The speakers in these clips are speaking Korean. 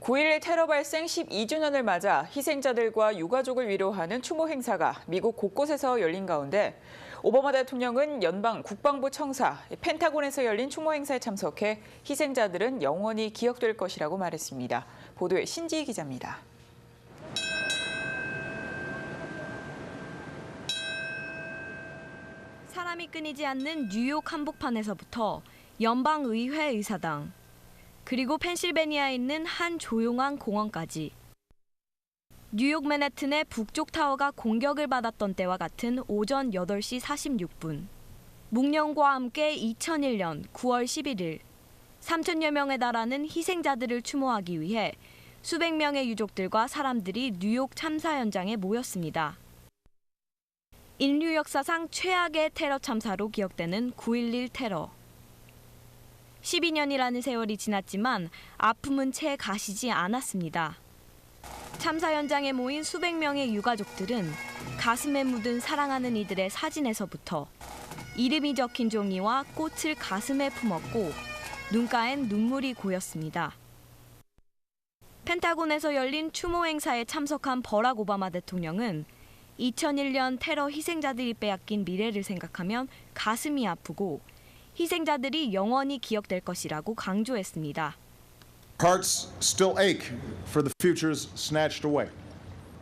9.11 테러 발생 12주년을 맞아 희생자들과 유가족을 위로하는 추모 행사가 미국 곳곳에서 열린 가운데 오바마 대통령은 연방 국방부 청사 펜타곤에서 열린 추모 행사에 참석해 희생자들은 영원히 기억될 것이라고 말했습니다. 보도에 신지희 기자입니다. 사람이 끊이지 않는 뉴욕 한복판에서부터 연방의회 의사당, 그리고 펜실베니아에 있는 한 조용한 공원까지 뉴욕 맨해튼의 북쪽 타워가 공격을 받았던 때와 같은 오전 8시 46분. 묵념과 함께 2001년 9월 11일 3천여 명에 달하는 희생자들을 추모하기 위해 수백 명의 유족들과 사람들이 뉴욕 참사 현장에 모였습니다. 인류 역사상 최악의 테러 참사로 기억되는 9.11 테러. 12년이라는 세월이 지났지만 아픔은 채 가시지 않았습니다. 참사 현장에 모인 수백 명의 유가족들은 가슴에 묻은 사랑하는 이들의 사진에서부터 이름이 적힌 종이와 꽃을 가슴에 품었고 눈가엔 눈물이 고였습니다. 펜타곤에서 열린 추모 행사에 참석한 버락 오바마 대통령은 2001년 테러 희생자들이 빼앗긴 미래를 생각하면 가슴이 아프고 희생자들이 영원히 기억될 것이라고 강조했습니다. Hearts still ache for the futures snatched away.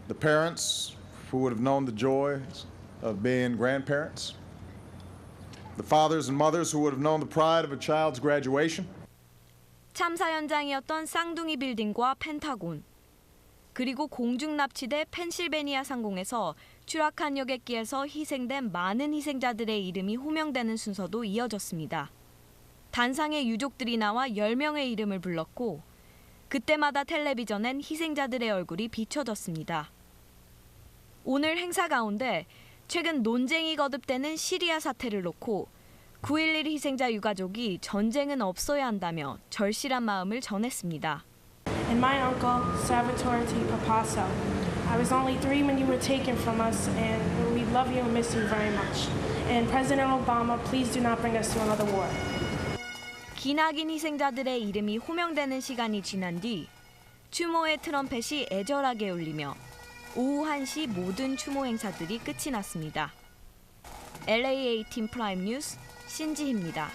The parents who would have known the joys of being grandparents. The fathers and mothers who would have known the pride of a child's graduation. 참사 현장이었던 쌍둥이 빌딩과 펜타곤 그리고 공중 납치돼 펜실베니아 상공에서 추락한 여객기에서 희생된 많은 희생자들의 이름이 호명되는 순서도 이어졌습니다. 단상의 유족들이 나와 10명의 이름을 불렀고 그때마다 텔레비전엔 희생자들의 얼굴이 비춰졌습니다. 오늘 행사 가운데 최근 논쟁이 거듭되는 시리아 사태를 놓고 9.11 희생자 유가족이 전쟁은 없어야 한다며 절실한 마음을 전했습니다. And my uncle, Salvatore T. Papasso. I was only three when you were taken from us, and we love you and miss you very much. And President Obama, please do not bring us to another war. 기나긴 희생자들의 이름이 호명되는 시간이 지난 뒤 추모의 트럼펫이 애절하게 울리며 오후 1시 모든 추모 행사들이 끝이 났습니다. LA 18 프라임 뉴스 신지희입니다.